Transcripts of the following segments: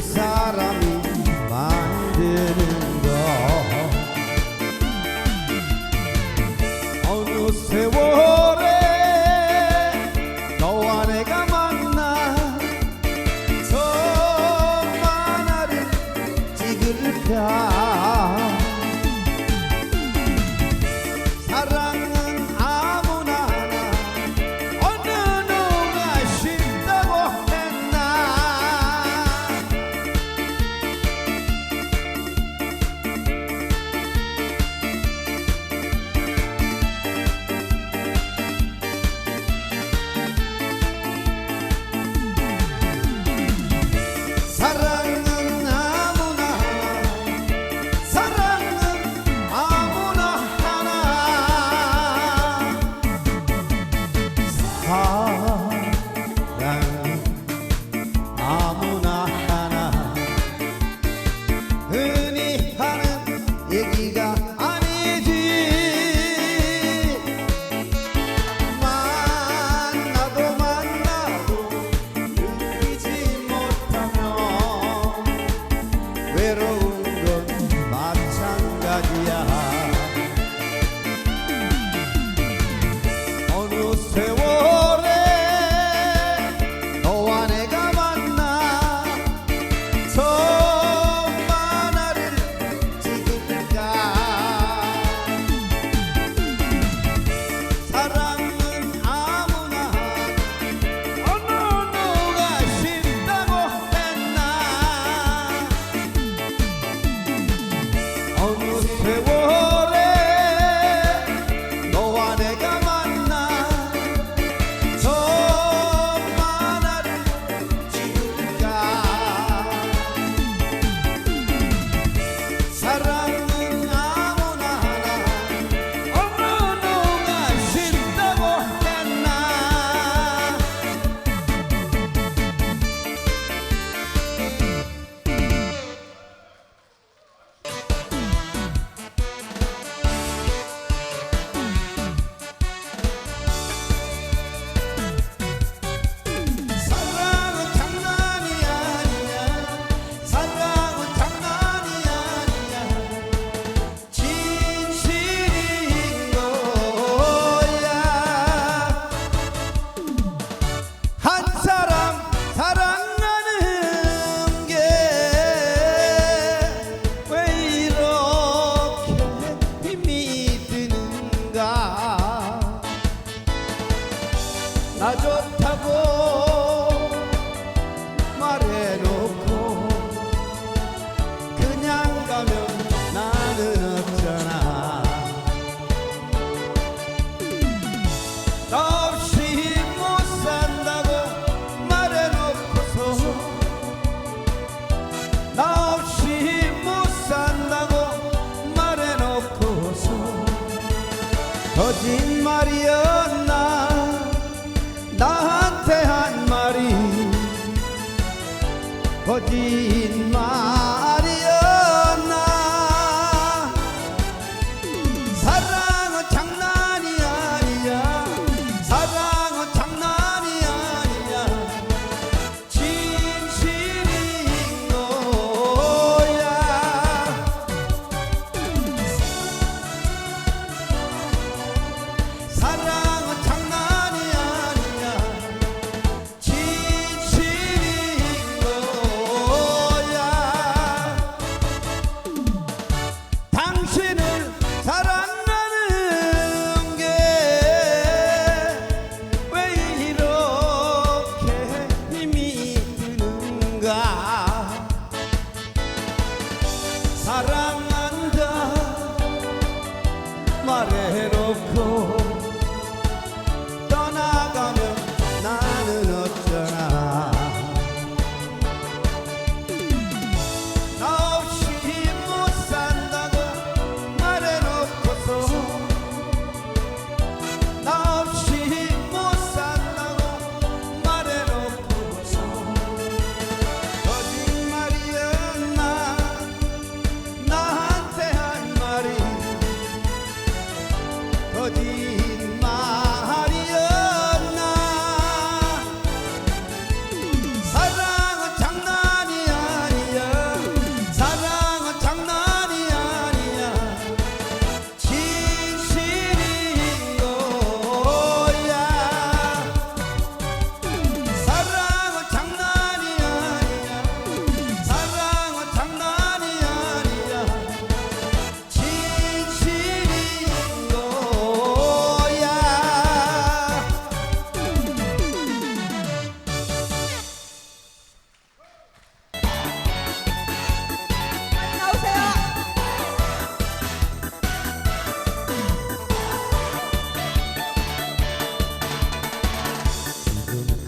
Sabe. be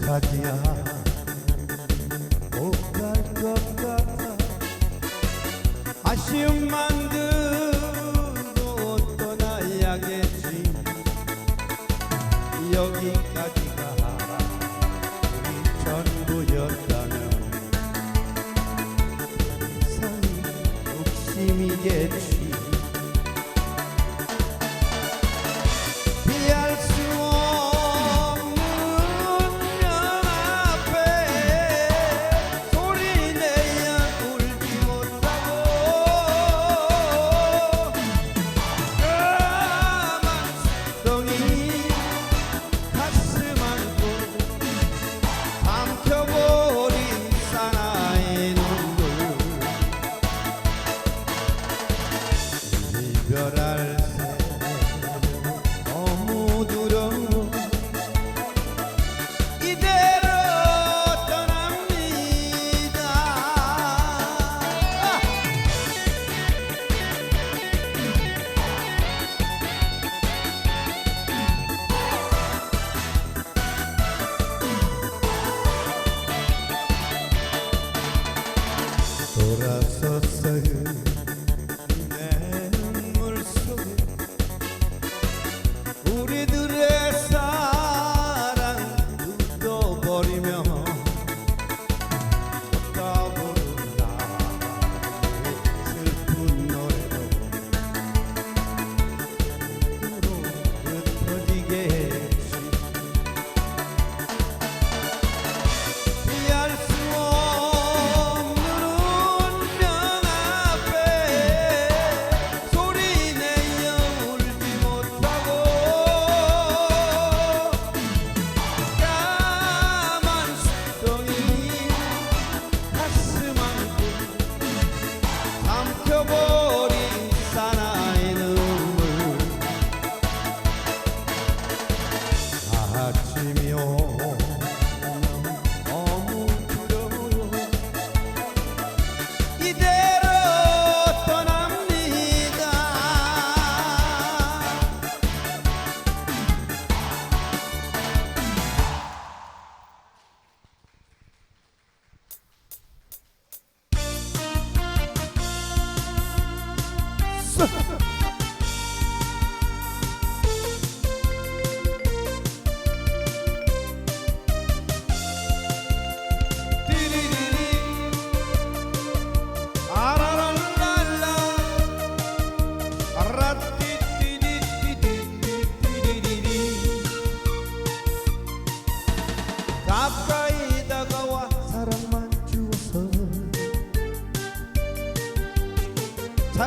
어떡하지야. 못 갈 것 같아. 아쉬움만 들고 떠나야겠지. 여기까지가 우리 전부였다면. 삶 욕심이겠지.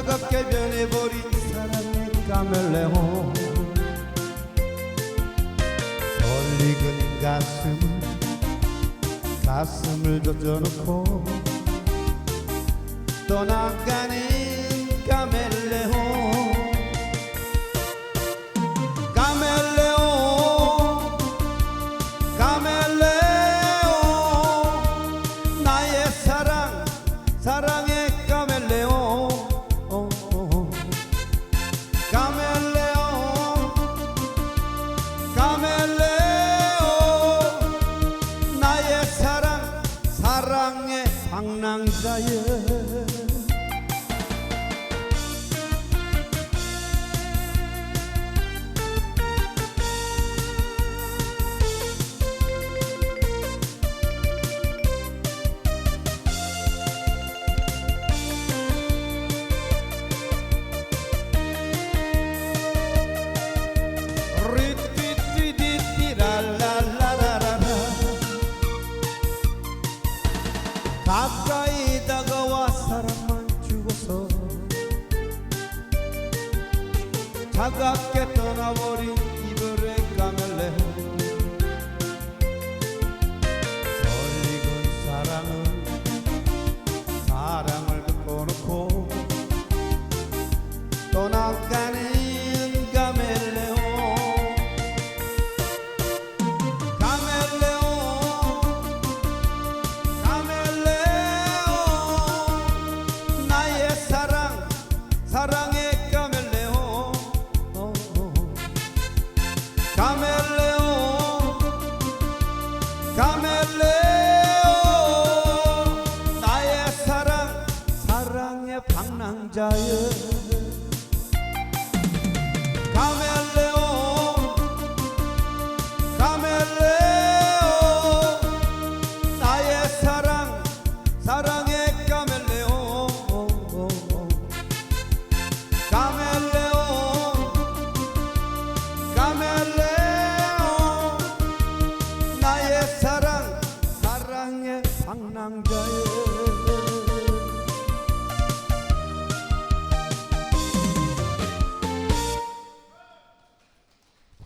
차갑게 변해버린 사람의 카멜레온. 얼리근 가슴 가슴을 젖어놓고 떠나가는 카멜레온. 사랑의 방랑자여 Come and.